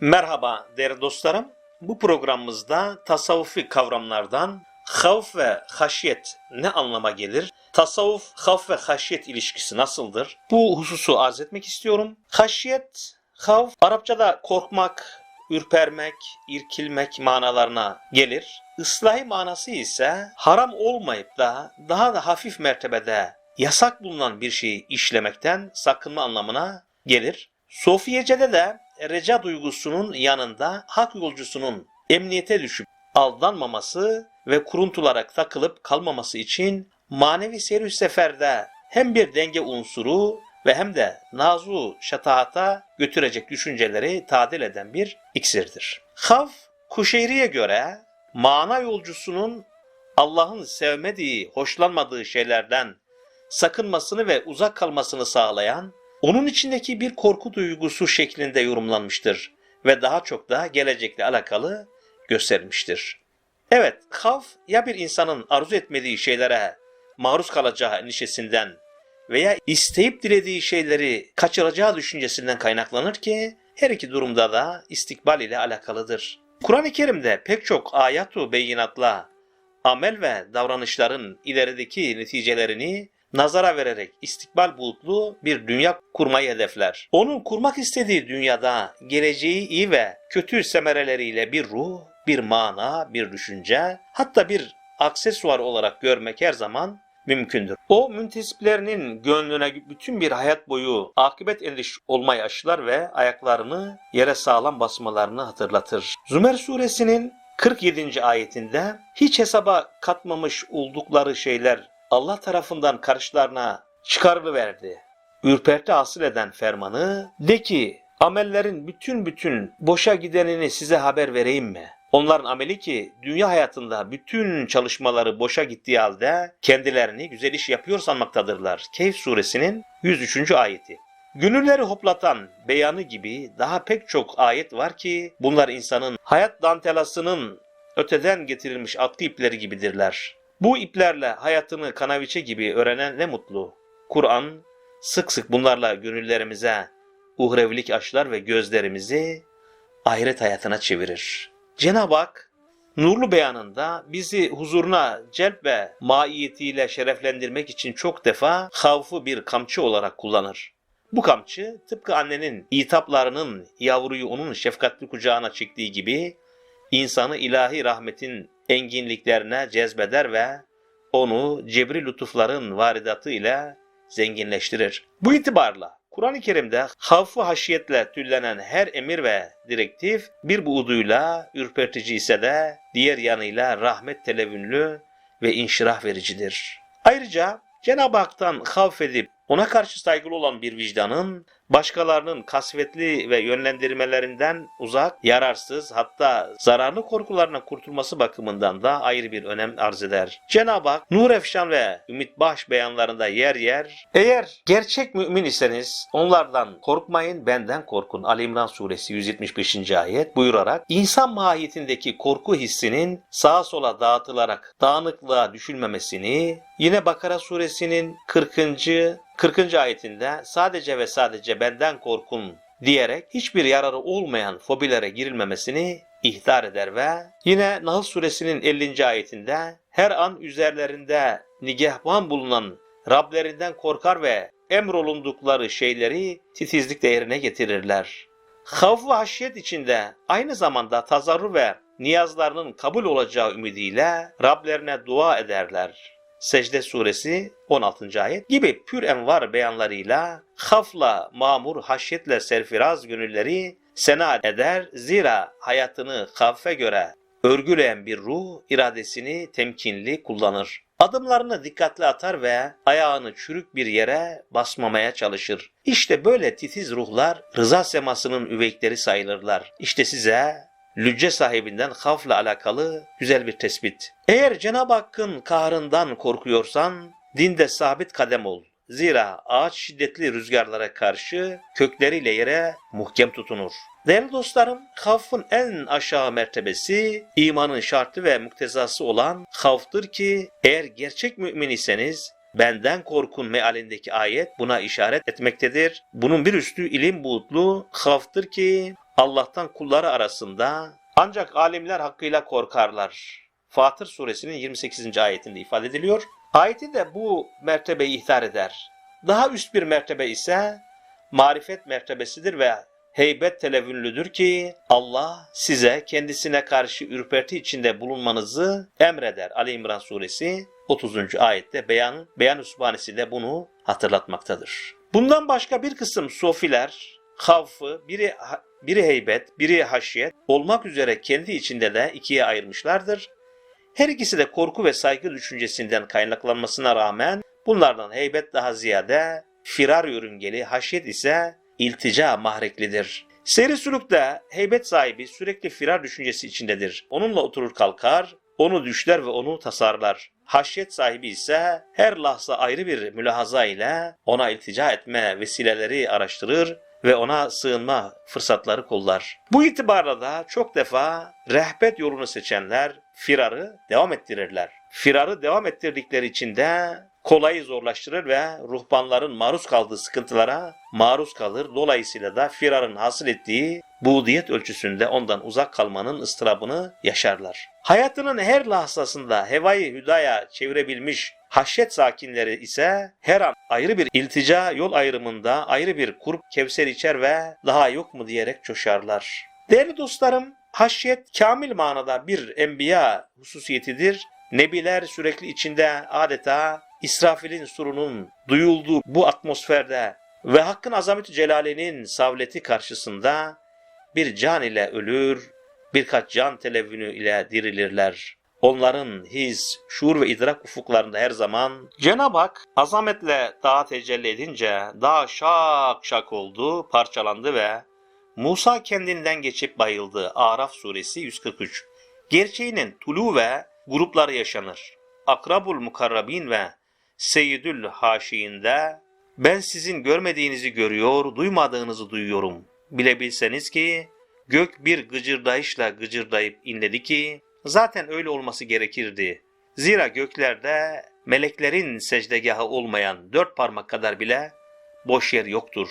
Merhaba değerli dostlarım. Bu programımızda tasavvufi kavramlardan havf ve haşyet ne anlama gelir? Tasavvuf, havf ve haşyet ilişkisi nasıldır? Bu hususu arz etmek istiyorum. Haşyet, havf, Arapçada korkmak, ürpermek, irkilmek manalarına gelir. Islahi manası ise haram olmayıp da daha da hafif mertebede yasak bulunan bir şeyi işlemekten sakınma anlamına gelir. Sofiyece'de de reca duygusunun yanında hak yolcusunun emniyete düşüp aldanmaması ve kuruntulara takılıp kalmaması için manevi seyir seferde hem bir denge unsuru ve hem de nazu şataata götürecek düşünceleri tadil eden bir iksirdir. Havf, Kuşeyri'ye göre mana yolcusunun Allah'ın sevmediği, hoşlanmadığı şeylerden sakınmasını ve uzak kalmasını sağlayan, onun içindeki bir korku duygusu şeklinde yorumlanmıştır ve daha çok da gelecekle alakalı gösterilmiştir. Evet, kaf ya bir insanın arzu etmediği şeylere maruz kalacağı endişesinden veya isteyip dilediği şeyleri kaçıracağı düşüncesinden kaynaklanır ki her iki durumda da istikbal ile alakalıdır. Kur'an-ı Kerim'de pek çok ayatu beyinatla amel ve davranışların ilerideki neticelerini nazara vererek istikbal bulutlu bir dünya kurmayı hedefler. Onun kurmak istediği dünyada geleceği iyi ve kötü semereleriyle bir ruh, bir mana, bir düşünce, hatta bir aksesuar olarak görmek her zaman mümkündür. O müntesiplerinin gönlüne bütün bir hayat boyu akıbet endişi olmayı aşılar ve ayaklarını yere sağlam basmalarını hatırlatır. Zümer suresinin 47. ayetinde hiç hesaba katmamış oldukları şeyler Allah tarafından karşılarına çıkarılıverdi. Ürperti asıl eden fermanı de ki amellerin bütün bütün boşa gidenini size haber vereyim mi? Onların ameli ki dünya hayatında bütün çalışmaları boşa gittiği halde kendilerini güzel iş yapıyor sanmaktadırlar. Kehf suresinin 103. ayeti. Gönülleri hoplatan beyanı gibi daha pek çok ayet var ki bunlar insanın hayat dantelasının öteden getirilmiş atkı ipleri gibidirler. Bu iplerle hayatını kanaviçe gibi öğrenen ne mutlu. Kur'an sık sık bunlarla gönüllerimize uhrevilik aşılar ve gözlerimizi ahiret hayatına çevirir. Cenab-ı Hak nurlu beyanında bizi huzuruna celp ve maiyetiyle şereflendirmek için çok defa havfu bir kamçı olarak kullanır. Bu kamçı tıpkı annenin itaplarının yavruyu onun şefkatli kucağına çektiği gibi insanı ilahi rahmetin enginliklerine cezbeder ve onu cebri lütufların varidatı ile zenginleştirir. Bu itibarla Kur'an-ı Kerim'de havfu haşiyetle tüllenen her emir ve direktif bir buğduyla ürpertici ise de diğer yanıyla rahmet televünlü ve inşirah vericidir. Ayrıca Cenab-ı Hak'tan havf edip ona karşı saygılı olan bir vicdanın başkalarının kasvetli ve yönlendirmelerinden uzak, yararsız hatta zararlı korkularına kurtulması bakımından da ayrı bir önem arz eder. Cenab-ı Hak nur efşan ve ümit baş beyanlarında yer yer eğer gerçek mümin iseniz onlardan korkmayın benden korkun. Ali İmran suresi 175. ayet buyurarak insan mahiyetindeki korku hissinin sağa sola dağıtılarak dağınıklığa düşülmemesini yine Bakara suresinin 40. 40. ayetinde sadece ve sadece benden korkun diyerek hiçbir yararı olmayan fobilere girilmemesini ihtar eder ve yine Nahl suresinin 50. ayetinde her an üzerlerinde nigahban bulunan Rablerinden korkar ve emrolundukları şeyleri titizlikle yerine getirirler. Havf ve haşyet içinde aynı zamanda tazarru ve niyazlarının kabul olacağı ümidiyle Rablerine dua ederler. Secde suresi 16. ayet gibi pür envar beyanlarıyla hafla mamur haşyetle serfiraz gönülleri sena eder zira hayatını havfe göre örgüleyen bir ruh iradesini temkinli kullanır. Adımlarını dikkatli atar ve ayağını çürük bir yere basmamaya çalışır. İşte böyle titiz ruhlar rıza semasının üveyikleri sayılırlar. İşte size lücce sahibinden havfla alakalı güzel bir tespit. Eğer Cenab-ı Hakk'ın kahrından korkuyorsan dinde sabit kadem ol. Zira ağaç şiddetli rüzgarlara karşı kökleriyle yere muhkem tutunur. Değerli dostlarım, havfın en aşağı mertebesi imanın şartı ve muktezası olan havftır ki eğer gerçek mümin iseniz benden korkun mealindeki ayet buna işaret etmektedir. Bunun bir üstü ilim buğutlu havftır ki Allah'tan kulları arasında ancak alimler hakkıyla korkarlar. Fatır suresinin 28. ayetinde ifade ediliyor. Ayeti de bu mertebeyi ihtar eder. Daha üst bir mertebe ise marifet mertebesidir ve heybet televünlüdür ki Allah size kendisine karşı ürperti içinde bulunmanızı emreder. Ali İmran suresi 30. ayette beyan, beyan üsbanesi de bunu hatırlatmaktadır. Bundan başka bir kısım sofiler havfı biri biri heybet, biri haşiyet olmak üzere kendi içinde de ikiye ayırmışlardır. Her ikisi de korku ve saygı düşüncesinden kaynaklanmasına rağmen bunlardan heybet daha ziyade firar yörüngeli, haşiyet ise iltica mahreklidir. Seri sulukta heybet sahibi sürekli firar düşüncesi içindedir. Onunla oturur kalkar, onu düşler ve onu tasarlar. Haşyet sahibi ise her lahza ayrı bir mülahaza ile ona iltica etme vesileleri araştırır ve ona sığınma fırsatları kollar. Bu itibarla da çok defa rehbet yolunu seçenler firarı devam ettirirler. Firarı devam ettirdikleri için de kolayı zorlaştırır ve ruhbanların maruz kaldığı sıkıntılara maruz kalır. Dolayısıyla da firarın hasıl ettiği buğdiyet ölçüsünde ondan uzak kalmanın ıstırabını yaşarlar. Hayatının her lahzasında hevayı hüdaya çevirebilmiş haşyet sakinleri ise her an ayrı bir iltica yol ayrımında ayrı bir kurp kevser içer ve daha yok mu diyerek coşarlar. Değerli dostlarım, haşyet kamil manada bir enbiya hususiyetidir. Nebiler sürekli içinde adeta İsrafil'in surunun duyulduğu bu atmosferde ve Hakk'ın azameti celalinin savleti karşısında bir can ile ölür, birkaç can televünü ile dirilirler. Onların his, şuur ve idrak ufuklarında her zaman Cenab-ı Hak azametle dağa tecelli edince dağ şak şak oldu, parçalandı ve Musa kendinden geçip bayıldı. Araf suresi 143. Gerçeğinin tulu ve grupları yaşanır. Akrabul mukarrabin ve Seyyidül Haşi'inde ben sizin görmediğinizi görüyor, duymadığınızı duyuyorum. Bilebilseniz ki gök bir gıcırdayışla gıcırdayıp inledi ki zaten öyle olması gerekirdi. Zira göklerde meleklerin secdegahı olmayan dört parmak kadar bile boş yer yoktur.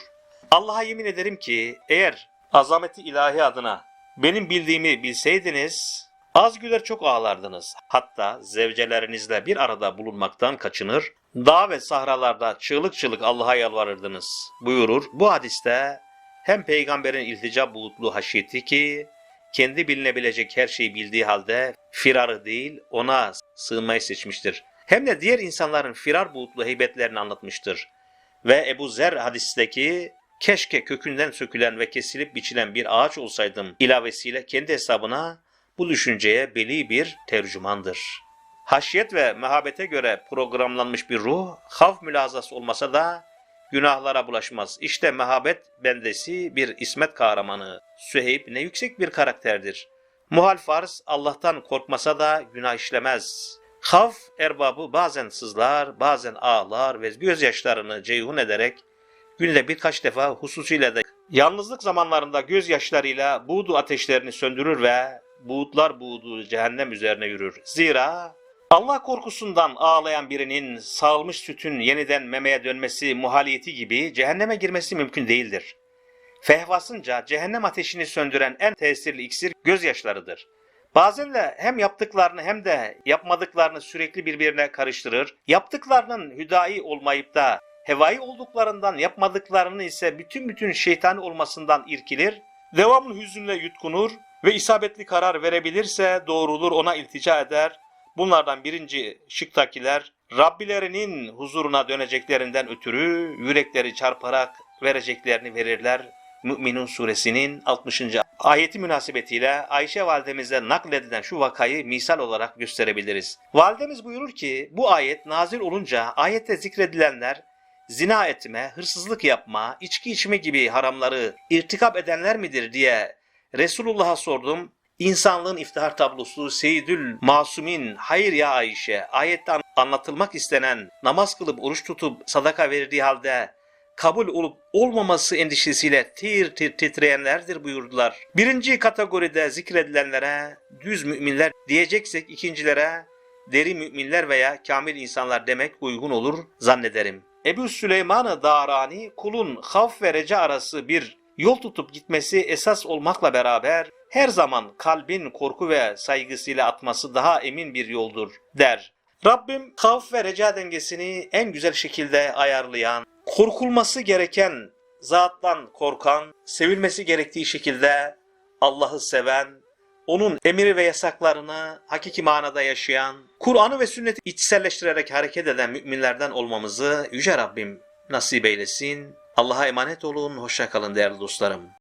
Allah'a yemin ederim ki eğer azameti ilahi adına benim bildiğimi bilseydiniz az güler çok ağlardınız. Hatta zevcelerinizle bir arada bulunmaktan kaçınır, dağ ve sahralarda çığlık çığlık Allah'a yalvarırdınız buyurur. Bu hadiste hem peygamberin iltica buğutlu haşiyeti ki kendi bilinebilecek her şeyi bildiği halde firarı değil ona sığınmayı seçmiştir. Hem de diğer insanların firar buğutlu heybetlerini anlatmıştır. Ve Ebu Zer hadisteki keşke kökünden sökülen ve kesilip biçilen bir ağaç olsaydım ilavesiyle kendi hesabına bu düşünceye beli bir tercümandır. Haşyet ve mehabete göre programlanmış bir ruh, havf mülazası olmasa da günahlara bulaşmaz. İşte mehabet bendesi bir ismet kahramanı. Süheyb ne yüksek bir karakterdir. Muhal farz Allah'tan korkmasa da günah işlemez. Havf erbabı bazen sızlar, bazen ağlar ve gözyaşlarını ceyhun ederek günde birkaç defa hususiyle de yalnızlık zamanlarında gözyaşlarıyla buğdu ateşlerini söndürür ve buğutlar buğdu cehennem üzerine yürür. Zira Allah korkusundan ağlayan birinin sağılmış sütün yeniden memeye dönmesi muhaliyeti gibi cehenneme girmesi mümkün değildir. Fehvasınca cehennem ateşini söndüren en tesirli iksir gözyaşlarıdır. Bazen de hem yaptıklarını hem de yapmadıklarını sürekli birbirine karıştırır. Yaptıklarının hüdai olmayıp da hevai olduklarından yapmadıklarını ise bütün bütün şeytani olmasından irkilir. Devamlı hüzünle yutkunur ve isabetli karar verebilirse doğrulur ona iltica eder. Bunlardan birinci şıktakiler Rabbilerinin huzuruna döneceklerinden ötürü yürekleri çarparak vereceklerini verirler. Müminun suresinin 60. ayeti münasebetiyle Ayşe validemize nakledilen şu vakayı misal olarak gösterebiliriz. Validemiz buyurur ki bu ayet nazil olunca ayette zikredilenler zina etme, hırsızlık yapma, içki içme gibi haramları irtikap edenler midir diye Resulullah'a sordum. İnsanlığın iftihar tablosu Seyyidül Masumin hayır ya Ayşe ayette anlatılmak istenen namaz kılıp oruç tutup sadaka verdiği halde kabul olup olmaması endişesiyle tir tir titreyenlerdir buyurdular. Birinci kategoride zikredilenlere düz müminler diyeceksek ikincilere deri müminler veya kamil insanlar demek uygun olur zannederim. Ebu Süleyman-ı Darani kulun havf ve reca arası bir yol tutup gitmesi esas olmakla beraber her zaman kalbin korku ve saygısıyla atması daha emin bir yoldur der. Rabbim havf ve reca dengesini en güzel şekilde ayarlayan, korkulması gereken zattan korkan, sevilmesi gerektiği şekilde Allah'ı seven, onun emir ve yasaklarını hakiki manada yaşayan, Kur'an'ı ve sünneti içselleştirerek hareket eden müminlerden olmamızı Yüce Rabbim nasip eylesin. Allah'a emanet olun, hoşça kalın değerli dostlarım.